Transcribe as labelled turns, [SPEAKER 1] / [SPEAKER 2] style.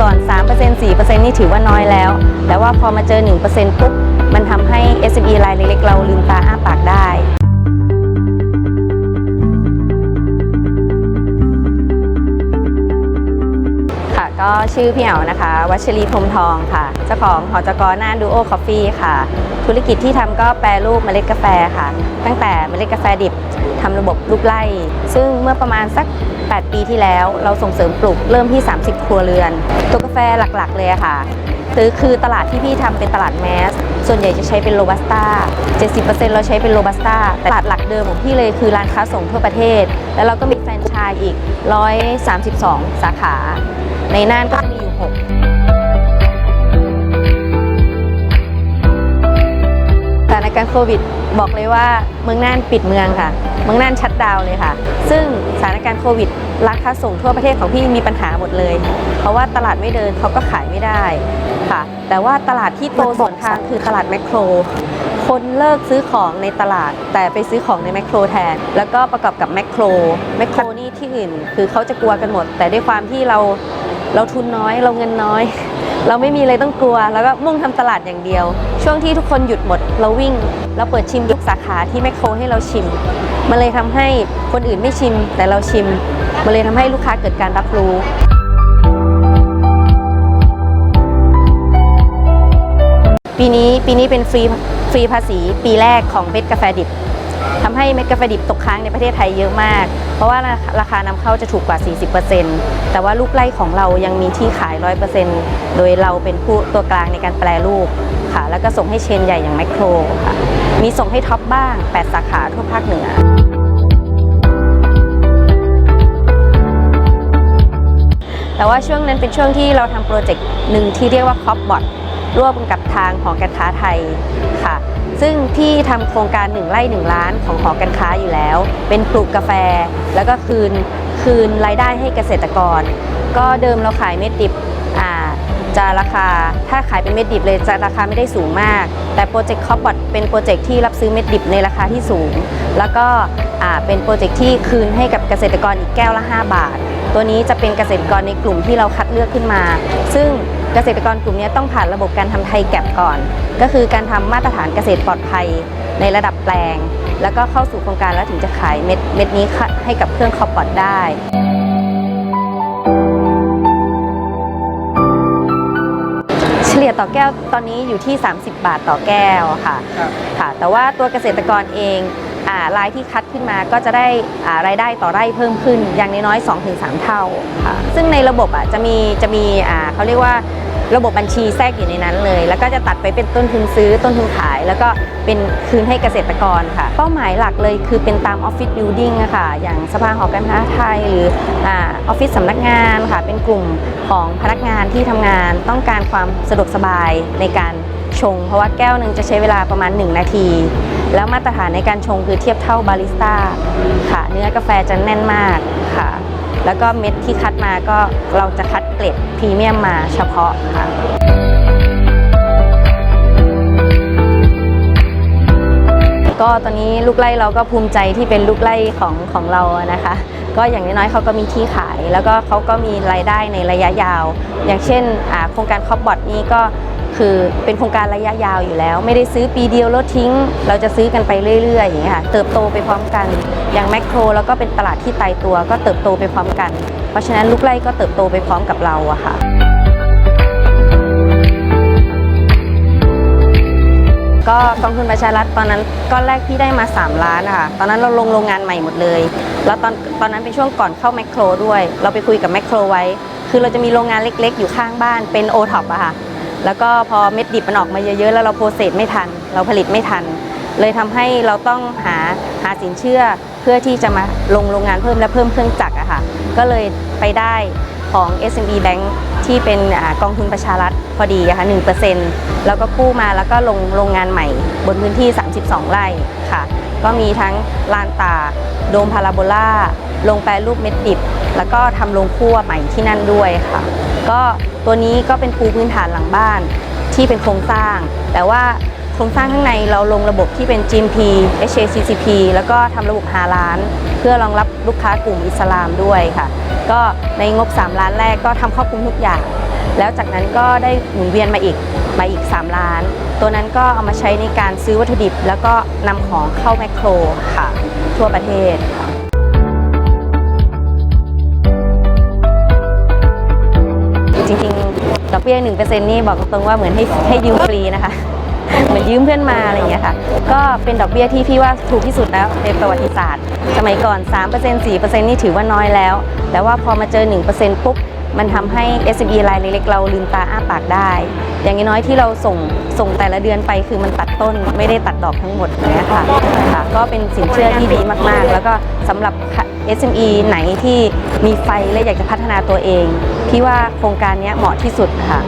[SPEAKER 1] ก่อน 3% 4%นี่ถือว่าน้อยแล้ว แต่ว่าพอมาเจอ 1%ปุ๊บ มันทำให้ SME รายเล็กๆ เราลืมตาอ้าปากได้ค่ะก็ชื่อพี่เอ๋วนะคะ วัชรีพรมทองค่ะเจ้าของหอจกรหน่าดูโอคอฟฟี่ค่ะ ธุรกิจที่ทำก็แปรรูปเมล็ดกาแฟค่ะ ตั้งแต่เมล็ดกาแฟดิบทำระบบลูกไล่ ซึ่งเมื่อประมาณสัก 8 ปีที่แล้วเราส่งเสริมปลูกเริ่มที่ 30 ครัวเรือน ตัวกาแฟหลักๆ เลยค่ะคือคือตลาดที่พี่ทำเป็นตลาดแมส ส่วนใหญ่จะใช้เป็นโรบัสต้า 70%เราใช้เป็นโรบัสต้าแต่ตลาดหลักเดิมของพี่เลยคือร้านค้าส่งทั่วประเทศ แล้วเราก็มีแฟรนไชส์อีก 132 สาขา ในน่านก็จะมีอยู่ 6 สถานการณ์โควิด บอกเลยว่าเมืองน่านปิดเมืองค่ะ เมืองน่านชัดดาวเลยค่ะ ซึ่งสถานการณ์โควิดราคาส่งทั่วประเทศของพี่มีปัญหาหมดเลย เพราะว่าตลาดไม่เดินเขาก็ขายไม่ได้ค่ะ แต่ว่าตลาดที่โตสวนทางคือตลาดแมคโคร คนเลิกซื้อของในตลาด แต่ไปซื้อของในแมคโครแทน แล้วก็ประกอบกับแมคโครแมคโครนี่ที่อื่น คือเขาจะกลัวกันหมด แต่ด้วยความที่เราเราทุนน้อยเราเงินน้อย เราไม่มีอะไรต้องกลัว แล้วก็มุ่งทำตลาดอย่างเดียว ช่วงที่ทุกคนหยุดหมด เราวิ่ง เราเปิดชิมทุกสาขาที่แมคโครให้เราชิม มันเลยทำให้คนอื่นไม่ชิม แต่เราชิม มันเลยทำให้ลูกค้าเกิดการรับรู้ปีนี้ปีนี้เป็นฟรีฟรีภาษีปีแรกของเม็ดกาแฟดิบทำให้เม็ดกาแฟดิบตกค้างในประเทศไทยเยอะมาก เพราะว่าราคานำเข้าจะถูกกว่า 40%แต่ว่าลูกไล่ของเรายังมีที่ขาย 100%โดยเราเป็นผู้ตัวกลางในการแปรรูปค่ะ แล้วก็ส่งให้เชนใหญ่อย่างแมคโครค่ะ มีส่งให้ท็อปบ้าง 8 สาขาทั่วภาคเหนือแต่ว่าช่วงนั้นเป็นช่วงที่เราทำโปรเจกต์หนึ่งที่เรียกว่าคอปบอทร่วมกับทางหอการค้าไทยค่ะ ซึ่งพี่ทำโครงการหนึ่งไร่หนึ่งล้านของหอการค้าอยู่แล้ว เป็นปลูกกาแฟ แล้วก็คืนคืนรายได้ให้เกษตรกร ก็เดิมเราขายเม็ดดิบอ่า จะราคา ถ้าขายเป็นเม็ดดิบเลยจะราคาไม่ได้สูงมาก แต่โปรเจกต์คอปบอทเป็นโปรเจกต์ที่รับซื้อเม็ดดิบในราคาที่สูง แล้วก็เป็นโปรเจกต์ที่คืนให้กับเกษตรกรอีกแก้วละ 5 บาท ตัวนี้จะเป็นเกษตรกรในกลุ่มที่เราคัดเลือกขึ้นมา ซึ่งเกษตรกรกลุ่มนี้ต้องผ่านระบบการทำไทยแก็บก่อน ก็คือการทำมาตรฐานเกษตรปลอดภัยในระดับแปลง แล้วก็เข้าสู่โครงการแล้วถึงจะขายเม็ดเม็ดนี้ให้กับเครื่องคอปปอดได้ ลี่ยต่อแก้วตอนนี้อยู่ที่ 30 บาทต่อแก้วค่ะ
[SPEAKER 2] ครับ
[SPEAKER 1] ค่ะ แต่ว่าตัวเกษตรกรเองอ่ารายที่คัดขึ้นมาก็จะได้อ่ารายได้ต่อไร่เพิ่มขึ้นอย่างน้อยๆ2-3 เท่าค่ะซึ่งในระบบอะจะมีจะมีอ่าเขาเรียกว่า ระบบบัญชีแทรกอยู่ในนั้นเลย แล้วก็จะตัดไปเป็นต้นทุนซื้อต้นทุนขาย แล้วก็เป็นคืนให้เกษตรกรค่ะ เป้าหมายหลักเลยคือเป็นตามออฟฟิศบิลดิ่งอะค่ะ อย่างสภาหอการค้าไทย หรืออออฟฟิศสำนักงานค่ะ เป็นกลุ่มของพนักงานที่ทำงาน ต้องการความสะดวกสบายในการชง เพราะว่าแก้วหนึ่งจะใช้เวลาประมาณ 1 นาที แล้วมาตรฐานในการชงคือเทียบเท่าบาริสต้าค่ะ เนื้อกาแฟจะแน่นมากค่ะ แล้วก็เม็ดที่คัดมาก็เราจะคัดเกรดพรีเมียมมาเฉพาะค่ะก็ตอนนี้ลูกไล่เราก็ภูมิใจที่เป็นลูกไล่ของของเรานะคะ ก็อย่างน้อยๆเขาก็มีที่ขาย แล้วก็เขาก็มีรายได้ในระยะยาว อย่างเช่นโครงการคอปบอทนี้ก็ คือเป็นโครงการระยะยาวอยู่แล้ว ไม่ได้ซื้อปีเดียวแล้วทิ้ง เราจะซื้อกันไปเรื่อยๆอย่างเงี้ยค่ะเติบโตไปพร้อมกัน อย่างแมคโคร แล้วก็เป็นตลาดที่ตายตัวก็เติบโตไปพร้อมกัน เพราะฉะนั้นลูกไล่ก็เติบโตไปพร้อมกับเราอะค่ะก็กองทุนประชารัฐตอนนั้นก้อนแรกพี่ได้มา 3 ล้านค่ะ ตอนนั้นเราลงโรงงานใหม่หมดเลย แล้วตอนตอนนั้นเป็นช่วงก่อนเข้าแมคโครด้วย เราไปคุยกับแมคโครไว้ คือเราจะมีโรงงานเล็กๆ อยู่ข้างบ้านเป็นโอท็อปอะค่ะ แล้วก็พอเม็ดดิบมันออกมาเยอะๆ แล้วเราโปรเซสไม่ทัน เราผลิตไม่ทัน เลยทำให้เราต้องหาหาสินเชื่อเพื่อที่จะมาลงโรงงานเพิ่มและเพิ่มเครื่องจักรอะค่ะ ก็เลยไปได้ของ SME Bank ที่เป็นอกองทุนประชารัฐพอดีอะค่ะ1%แล้วก็กู้มาแล้วก็ลงโรงงานใหม่บนพื้นที่ 32 ไร่ค่ะ ก็มีทั้งลานตากโดมพาราโบลาลงแปรรูปเม็ดดิบ แล้วก็ทำโรงคั่วใหม่ที่นั่นด้วยค่ะ ก็ตัวนี้ก็เป็นปูพื้นฐานหลังบ้านที่เป็นโครงสร้าง แต่ว่าโครงสร้างข้างในเราลงระบบที่เป็น GMP HACCP แล้วก็ทำระบบ5ล้าน เพื่อรองรับลูกค้ากลุ่มอิสลามด้วยค่ะ ก็ในงบ 3 ล้านแรกก็ทำครอบคลุมทุกอย่าง แล้วจากนั้นก็ได้หมุนเวียนมาอีกมาอีก 3 ล้าน ตัวนั้นก็เอามาใช้ในการซื้อวัตถุดิบ แล้วก็นำของเข้าแมคโครค่ะ ทั่วประเทศค่ะจริงๆดอกเบี้ยหนึ่งเปอร์เซ็นต์นี่บอกตรงว่าเหมือนให้ให้ยืมฟรีนะคะ เหมือนยืมเพื่อนมาอะไรอย่างเงี้ยค่ะ ก็เป็นดอกเบี้ยที่พี่ว่าถูกที่สุดแล้วในประวัติศาสตร์ สมัยก่อน 3% 4%นี่ถือว่าน้อยแล้ว แต่ว่าพอมาเจอ 1%ปุ๊บ มันทำให้ SME รายเล็กๆเราลืมตาอ้าปากได้ อย่างน้อยๆที่เราส่งส่งแต่ละเดือนไปคือมันตัดต้นไม่ได้ตัดดอกทั้งหมดเงี้ยค่ะค่ะ ก็เป็นสินเชื่อที่ดีมากๆ แล้วก็สำหรับ SME ไหนที่มีไฟและอยากจะพัฒนาตัวเองพี่ว่าโครงการนี้เหมาะที่สุดค่ะ